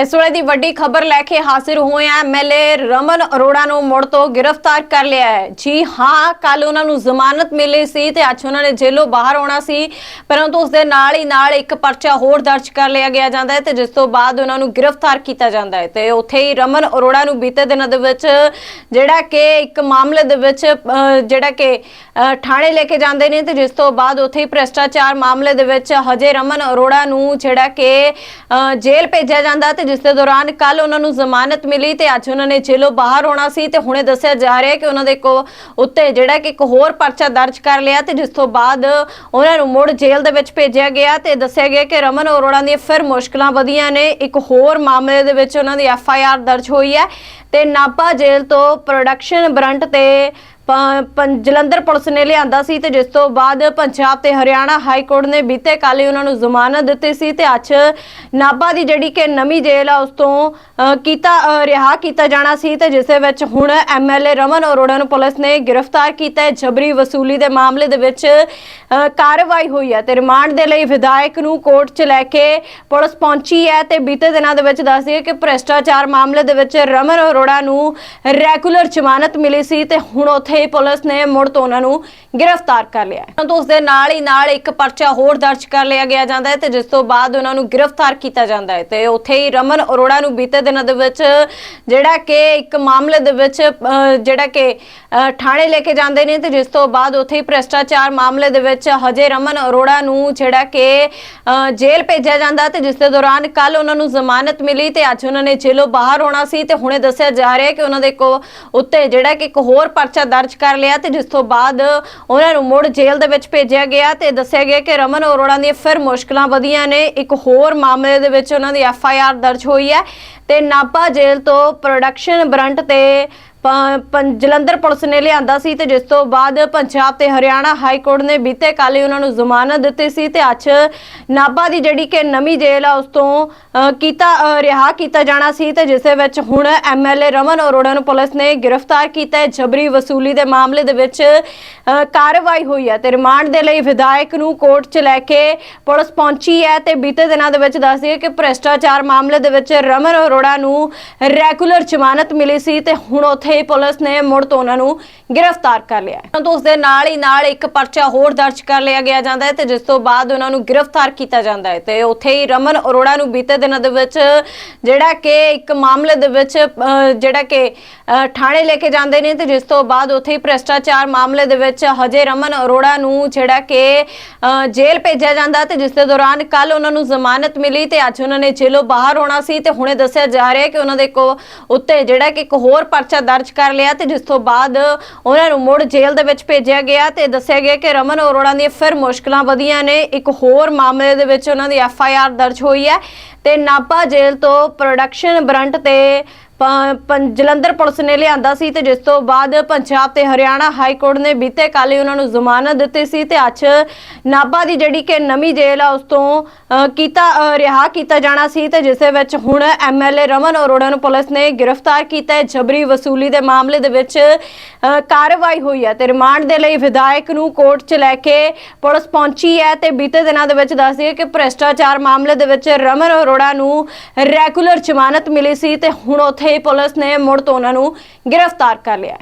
ਇਸ ਵੇਲੇ ਦੀ ਵੱਡੀ ਖਬਰ ਲੈ ਕੇ ਹਾਜ਼ਰ ਹੋਏ ਆ ਐਮਐਲਏ ਰਮਨ ਅਰੋੜਾ ਨੂੰ ਮੁੜ ਤੋਂ ਗ੍ਰਿਫਤਾਰ ਕਰ ਲਿਆ ਹੈ। ਜੀ ਹਾਂ ਕੱਲ ਉਹਨਾਂ ਨੂੰ ਜ਼ਮਾਨਤ ਮਿਲੀ ਸੀ ਤੇ ਅੱਜ ਉਹਨਾਂ ਨੇ ਜੇਲ੍ਹੋਂ ਬਾਹਰ ਆਉਣਾ ਸੀ, ਪਰੰਤੂ ਉਸ ਦੇ ਨਾਲ ਹੀ ਨਾਲ ਇੱਕ ਪਰਚਾ ਹੋਰ ਦਰਜ ਕਰ ਲਿਆ ਗਿਆ ਜਾਂਦਾ ਹੈ ਤੇ ਜਿਸ ਤੋਂ ਬਾਅਦ ਉਹਨਾਂ ਨੂੰ ਗ੍ਰਿਫਤਾਰ ਕੀਤਾ ਜਾਂਦਾ ਹੈ ਤੇ ਉੱਥੇ ਹੀ ਰਮਨ ਅਰੋੜਾ ਨੂੰ ਬੀਤੇ ਦਿਨਾਂ ਦੇ ਵਿੱਚ ਜਿਹੜਾ ਕਿ ਇੱਕ ਮਾਮਲੇ ਦੇ ਵਿੱਚ ਜਿਹੜਾ ਕਿ ਥਾਣੇ ਲੈ ਕੇ ਜਾਂਦੇ ਨੇ ਤੇ ਜਿਸ ਤੋਂ ਬਾਅਦ ਉੱਥੇ ਹੀ ਭ੍ਰਿਸ਼ਟਾਚਾਰ ਮਾਮਲੇ ਦੇ ਵਿੱਚ ਹਜੇ ਰਮਨ ਅਰੋੜਾ ਨੂੰ ਜਿਹੜਾ ਕਿ ਜੇਲ੍ਹ ਭੇਜਿਆ ਜਾਂਦਾ ਤੇ ਜਿਸ ਦੇ ਦੌਰਾਨ ਕੱਲ ਉਹਨਾਂ ਨੂੰ ਜ਼ਮਾਨਤ ਮਿਲੀ ਤੇ ਅੱਜ ਉਹਨਾਂ ਨੇ ਜੇਲ੍ਹੋਂ ਬਾਹਰ ਆਉਣਾ ਸੀ ਤੇ ਹੁਣੇ ਦੱਸਿਆ ਜਾ ਰਿਹਾ ਕਿ ਉਹਨਾਂ ਦੇ ਕੋ ਉੱਤੇ ਜਿਹੜਾ ਕਿ ਇੱਕ ਹੋਰ ਪਰਚਾ ਦਰਜ ਕਰ ਲਿਆ ਤੇ ਜਿਸ ਤੋਂ ਬਾਅਦ ਉਹਨਾਂ ਨੂੰ ਮੁੜ ਜੇਲ੍ਹ ਦੇ ਵਿੱਚ ਭੇਜਿਆ ਗਿਆ ਤੇ ਦੱਸਿਆ ਗਿਆ ਕਿ ਰਮਨ ਅਰੋੜਾ ਦੀਆਂ ਫਿਰ ਮੁਸ਼ਕਲਾਂ ਵਧੀਆਂ ਨੇ। ਇੱਕ ਹੋਰ ਮਾਮਲੇ ਦੇ ਵਿੱਚ ਉਹਨਾਂ ਦੀ ਐਫ ਆਈ ਆਰ ਦਰਜ ਹੋਈ ਹੈ ਤੇ ਨਾਪਾ ਜੇਲ੍ਹ ਤੋਂ ਪ੍ਰੋਡਕਸ਼ਨ ਬਰੰਟ ਤੇ ਜਲੰਧਰ ਪੁਲਿਸ ਨੇ ਲਿਆਂਦਾ ਸੀ ਤੇ ਜਿਸ ਤੋਂ ਬਾਅਦ ਪੰਜਾਬ ਤੇ ਹਰਿਆਣਾ ਹਾਈ ਕੋਰਟ ਨੇ ਬੀਤੇ ਕੱਲ੍ਹ ਉਹਨਾਂ ਨੂੰ ਜ਼ਮਾਨਤ ਦਿੱਤੀ ਸੀ ਤੇ ਅੱਜ ਨਾਭਾ ਦੀ ਜਿਹੜੀ ਕਿ ਨਵੀਂ ਜੇਲ੍ਹ ਆ, ਉਸ ਤੋਂ ਕੀਤਾ ਰਿਹਾ ਕੀਤਾ ਜਾਣਾ ਸੀ ਤੇ ਜਿਸ ਦੇ ਵਿੱਚ ਹੁਣ ਐਮਐਲਏ ਰਮਨ ਅਰੋੜਾ ਨੂੰ ਪੁਲਿਸ ਨੇ ਗ੍ਰਿਫਤਾਰ ਕੀਤਾ ਹੈ। ਜਬਰੀ ਵਸੂਲੀ ਦੇ ਮਾਮਲੇ ਦੇ ਵਿੱਚ ਕਾਰਵਾਈ ਹੋਈ ਹੈ ਤੇ ਰਿਮਾਂਡ ਦੇ ਲਈ ਵਿਧਾਇਕ ਨੂੰ ਕੋਰਟ 'ਚ ਲੈ ਕੇ ਪੁਲਿਸ ਪਹੁੰਚੀ ਹੈ ਤੇ ਬੀਤੇ ਦਿਨਾਂ ਦੇ ਵਿੱਚ ਦੱਸਦੀ ਹੈ ਕਿ ਭ੍ਰਿਸ਼ਟਾਚਾਰ ਮਾਮਲੇ ਦੇ ਵਿੱਚ ਰਮਨ ਅਰੋੜਾ ਨੂੰ ਰੈਗੂਲਰ ਜ਼ਮਾਨਤ ਮਿਲੀ ਸੀ ਤੇ ਹੁਣ ਉੱਥੇ ਹੀ ਪੁਲਿਸ ਨੇ ਮੁੜ ਤੋਂ ਉਹਨਾਂ ਨੂੰ ਗ੍ਰਿਫਤਾਰ ਕਰ ਲਿਆ ਹੈ। ਪਰੰਤੂ ਉਸ ਦੇ ਨਾਲ ਹੀ ਨਾਲ ਇੱਕ ਪਰਚਾ ਹੋਰ ਦਰਜ ਕਰ ਲਿਆ ਗਿਆ ਜਾਂਦਾ ਹੈ ਤੇ ਜਿਸ ਤੋਂ ਬਾਅਦ ਉਹਨਾਂ ਨੂੰ ਗ੍ਰਿਫਤਾਰ ਕੀਤਾ ਜਾਂਦਾ ਹੈ। ਤੇ ਉੱਥੇ ਹੀ ਰਮਨ ਅਰੋੜਾ ਨੂੰ ਬੀਤੇ ਦਿਨਾਂ ਦੇ ਵਿੱਚ ਜਿਹੜਾ ਕਿ ਇੱਕ ਮਾਮਲੇ ਦੇ ਵਿੱਚ ਜਿਹੜਾ ਕਿ ਥਾਣੇ ਲੈ ਕੇ ਜਾਂਦੇ ਨੇ ਤੇ ਜਿਸ ਤੋਂ ਬਾਅਦ ਉੱਥੇ ਹੀ ਭ੍ਰਿਸ਼ਟਾਚਾਰ ਮਾਮਲੇ ਦੇ ਵਿੱਚ ਹਜੇ ਰਮਨ ਅਰੋੜਾ ਨੂੰ ਜਿਹੜਾ ਕਿ ਜੇਲ੍ਹ ਭੇਜਿਆ ਜਾਂਦਾ ਤੇ ਜਿਸ ਦੇ ਦੌਰਾਨ ਕੱਲ ਉਹਨਾਂ ਨੂੰ ਜ਼ਮਾਨਤ ਮਿਲੀ ਤੇ ਅੱਜ ਉਹਨਾਂ ਨੇ ਜੇਲ੍ਹੋਂ ਬਾਹਰ ਆਉਣਾ ਸੀ ਤੇ ਹੁਣੇ ਦੱਸਿਆ ਜਾ ਰਿਹਾ ਕਿ ਉਹਨਾਂ ਦੇ ਕੋ ਉੱਤੇ ਜਿਹੜਾ ਕਿ ਇੱਕ ਹੋਰ ਪਰਚਾ ਦਰਜ ਕਰ ਲਿਆ ਤੇ ਜਿਸ ਤੋਂ ਬਾਅਦ ਉਹਨਾਂ ਨੂੰ ਮੁੜ ਜੇਲ੍ਹ ਦੇ ਵਿੱਚ ਭੇਜਿਆ ਗਿਆ ਤੇ ਦੱਸਿਆ ਗਿਆ ਕਿ ਰਮਨ ਅਰੋੜਾ ਦੀਆਂ ਫਿਰ ਮੁਸ਼ਕਲਾਂ ਵਧੀਆਂ ਨੇ। ਇੱਕ ਹੋਰ ਮਾਮਲੇ ਦੇ ਵਿੱਚ ਉਹਨਾਂ ਦੀ ਐਫ ਆਈ ਆਰ ਦਰਜ ਹੋਈ ਹੈ ਤੇ ਨਾਪਾ ਜੇਲ੍ਹ ਤੋਂ ਪ੍ਰੋਡਕਸ਼ਨ ਬਰੰਟ ਤੇ ਜਲੰਧਰ ਪੁਲਿਸ ਨੇ ਲਿਆਂਦਾ ਸੀ ਤੇ ਜਿਸ ਤੋਂ ਬਾਅਦ ਪੰਜਾਬ ਤੇ ਹਰਿਆਣਾ ਹਾਈ ਕੋਰਟ ਨੇ ਬੀਤੇ ਕੱਲ੍ਹ ਹੀ ਉਹਨਾਂ ਨੂੰ ਜ਼ਮਾਨਤ ਦਿੱਤੀ ਸੀ ਤੇ ਅੱਜ ਨਾਭਾ ਦੀ ਜਿਹੜੀ ਕਿ ਨਵੀਂ ਜੇਲ੍ਹ ਆ, ਉਸ ਤੋਂ ਕੀਤਾ ਰਿਹਾ ਕੀਤਾ ਜਾਣਾ ਸੀ ਤੇ ਜਿਸ ਦੇ ਵਿੱਚ ਹੁਣ ਐਮਐਲਏ ਰਮਨ ਅਰੋੜਾ ਨੂੰ ਪੁਲਿਸ ਨੇ ਗ੍ਰਿਫਤਾਰ ਕੀਤਾ ਹੈ। ਜਬਰੀ ਵਸੂਲੀ ਦੇ ਮਾਮਲੇ ਦੇ ਵਿੱਚ ਕਾਰਵਾਈ ਹੋਈ ਹੈ ਤੇ ਰਿਮਾਂਡ ਦੇ ਲਈ ਵਿਧਾਇਕ ਨੂੰ ਕੋਰਟ 'ਚ ਲੈ ਕੇ ਪੁਲਿਸ ਪਹੁੰਚੀ ਹੈ ਤੇ ਬੀਤੇ ਦਿਨਾਂ ਦੇ ਵਿੱਚ ਦੱਸ ਦਈਏ ਕਿ ਭ੍ਰਿਸ਼ਟਾਚਾਰ ਮਾਮਲੇ ਦੇ ਵਿੱਚ ਰਮਨ ਅਰੋੜਾ ਨੂੰ ਰੈਗੂਲਰ ਜ਼ਮਾਨਤ ਮਿਲੀ ਸੀ ਤੇ ਹੁਣ ਉੱਥੇ ਹੀ ਪੁਲਿਸ ਨੇ ਮੁੜ ਤੋਂ ਉਹਨਾਂ ਨੂੰ ਗ੍ਰਿਫਤਾਰ ਕਰ ਲਿਆ ਹੈ। ਪਰੰਤੂ ਉਸ ਦੇ ਨਾਲ ਹੀ ਨਾਲ ਇੱਕ ਪਰਚਾ ਹੋਰ ਦਰਜ ਕਰ ਲਿਆ ਗਿਆ ਜਾਂਦਾ ਹੈ ਤੇ ਜਿਸ ਤੋਂ ਬਾਅਦ ਉਹਨਾਂ ਨੂੰ ਗ੍ਰਿਫਤਾਰ ਕੀਤਾ ਜਾਂਦਾ ਹੈ ਤੇ ਉੱਥੇ ਹੀ ਰਮਨ ਅਰੋੜਾ ਨੂੰ ਬੀਤੇ ਦਿਨਾਂ ਦੇ ਵਿੱਚ ਜਿਹੜਾ ਕਿ ਇੱਕ ਮਾਮਲੇ ਦੇ ਵਿੱਚ ਜਿਹੜਾ ਕਿ ਥਾਣੇ ਲੈ ਕੇ ਜਾਂਦੇ ਨੇ ਤੇ ਜਿਸ ਤੋਂ ਬਾਅਦ ਉੱਥੇ ਹੀ ਭ੍ਰਿਸ਼ਟਾਚਾਰ ਮਾਮਲੇ ਦੇ ਵਿੱਚ ਹਜੇ ਰਮਨ ਅਰੋੜਾ ਨੂੰ ਜਿਹੜਾ ਕਿ ਅ, ਜੇਲ੍ਹ ਭੇਜਿਆ ਜਾਂਦਾ ਤੇ ਜਿਸ ਦੇ ਦੌਰਾਨ ਕੱਲ ਉਹਨਾਂ ਨੂੰ ਜ਼ਮਾਨਤ ਮਿਲੀ ਤੇ ਅੱਜ ਉਹਨਾਂ ਨੇ ਜੇਲ੍ਹੋਂ ਬਾਹਰ ਆਉਣਾ ਸੀ ਤੇ ਹੁਣੇ ਦੱਸਿਆ ਜਾ ਰਿਹਾ ਹੈ ਕਿ ਉਹਨਾਂ ਦੇ ਕੋ ਉੱਤੇ ਜਿਹੜਾ ਕਿ ਇੱਕ ਹੋਰ ਪਰਚਾ ਦਰਜ ਕਰ ਲਿਆ ਤੇ ਜਿਸ ਤੋਂ ਬਾਅਦ ਉਹਨਾਂ ਨੂੰ ਮੁੜ ਜੇਲ੍ਹ ਦੇ ਵਿੱਚ ਭੇਜਿਆ ਗਿਆ ਤੇ ਦੱਸਿਆ ਗਿਆ ਕਿ ਰਮਨ ਅਰੋੜਾ ਦੀਆਂ ਫਿਰ ਮੁਸ਼ਕਲਾਂ ਵਧੀਆਂ ਨੇ। ਇੱਕ ਹੋਰ ਮਾਮਲੇ ਦੇ ਵਿੱਚ ਉਹਨਾਂ ਦੀ ਐਫ ਆਈ ਆਰ ਦਰਜ ਹੋਈ ਹੈ ਤੇ ਨਾਪਾ ਜੇਲ੍ਹ ਤੋਂ ਪ੍ਰੋਡਕਸ਼ਨ ਬਰੰਟ ਤੇ ਜਲੰਧਰ ਪੁਲਿਸ ਨੇ ਲਿਆਂਦਾ ਸੀ ਤੇ ਜਿਸ ਤੋਂ ਬਾਅਦ ਪੰਜਾਬ ਤੇ ਹਰਿਆਣਾ ਹਾਈ ਕੋਰਟ ਨੇ ਬੀਤੇ ਕੱਲ੍ਹ ਉਹਨਾਂ ਨੂੰ ਜ਼ਮਾਨਤ ਦਿੱਤੀ ਸੀ ਤੇ ਅੱਜ ਨਾਭਾ ਦੀ ਜਿਹੜੀ ਕਿ ਨਵੀਂ ਜੇਲ੍ਹ ਆ, ਉਸ ਤੋਂ ਕੀਤਾ ਰਿਹਾ ਕੀਤਾ ਜਾਣਾ ਸੀ ਤੇ ਜਿਸ ਦੇ ਵਿੱਚ ਹੁਣ ਐਮਐਲਏ ਰਮਨ ਅਰੋੜਾ ਨੂੰ ਪੁਲਿਸ ਨੇ ਗ੍ਰਿਫਤਾਰ ਕੀਤਾ ਹੈ। ਜਬਰੀ ਵਸੂਲੀ ਦੇ ਮਾਮਲੇ ਦੇ ਵਿੱਚ ਕਾਰਵਾਈ ਹੋਈ ਹੈ ਤੇ ਰਿਮਾਂਡ ਦੇ ਲਈ ਵਿਧਾਇਕ ਨੂੰ ਕੋਰਟ 'ਚ ਲੈ ਕੇ ਪੁਲਿਸ ਪਹੁੰਚੀ ਹੈ ਤੇ ਬੀਤੇ ਦਿਨਾਂ ਦੇ ਵਿੱਚ ਦੱਸਦੀ ਹੈ ਕਿ ਭ੍ਰਿਸ਼ਟਾਚਾਰ ਮਾਮਲੇ ਦੇ ਵਿੱਚ ਰਮਨ ਅਰੋੜਾ ਨੂੰ ਰੈਗੂਲਰ ਜ਼ਮਾਨਤ ਮਿਲੀ ਸੀ ਤੇ ਹੁਣ ਉੱਥੇ ਹੀ ਪੁਲਿਸ ਨੇ ਮੁੜ ਤੋਂ ਉਹਨਾਂ ਨੂੰ ਗ੍ਰਿਫਤਾਰ ਕਰ ਲਿਆ ਹੈ।